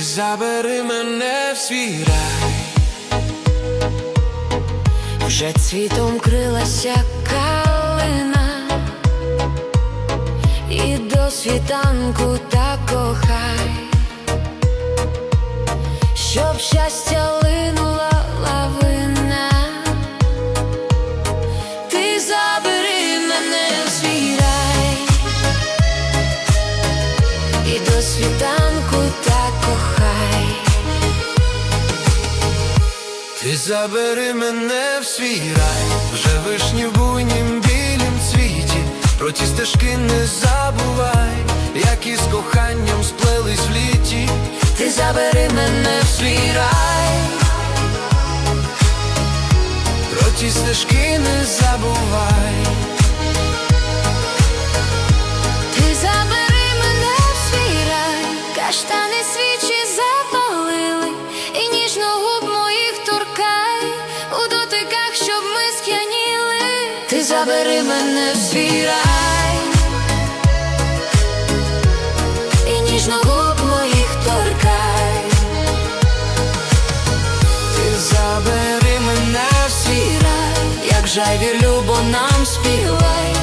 забери мене в свій рай. Вже цвітом крилася калина, і до світанку та кохай, щоб щастя Забери мене в свій рай, вже вишні в буйнім білім цвіті, про ті стежки не забувай, як із коханням сплелись в літі. Ти забери мене в свій рай, Про ті стежки не забувай, Ти забери мене в свій рай, і ніжно губ моїх торкай. ти забери мене в свій рай, як жайвір любо нам співай,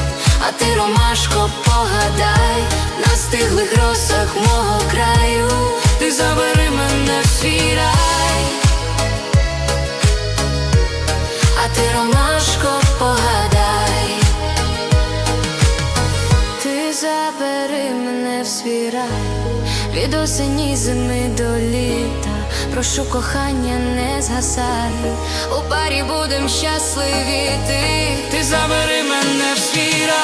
а ти, ромашко, погадай на стиглих росах мого краю, ти забери мене в свій рай, а ти, ромашко, від осені зими до літа. Прошу кохання, не згасай, у парі будем щасливі ти. Ти забери мене в свій рай,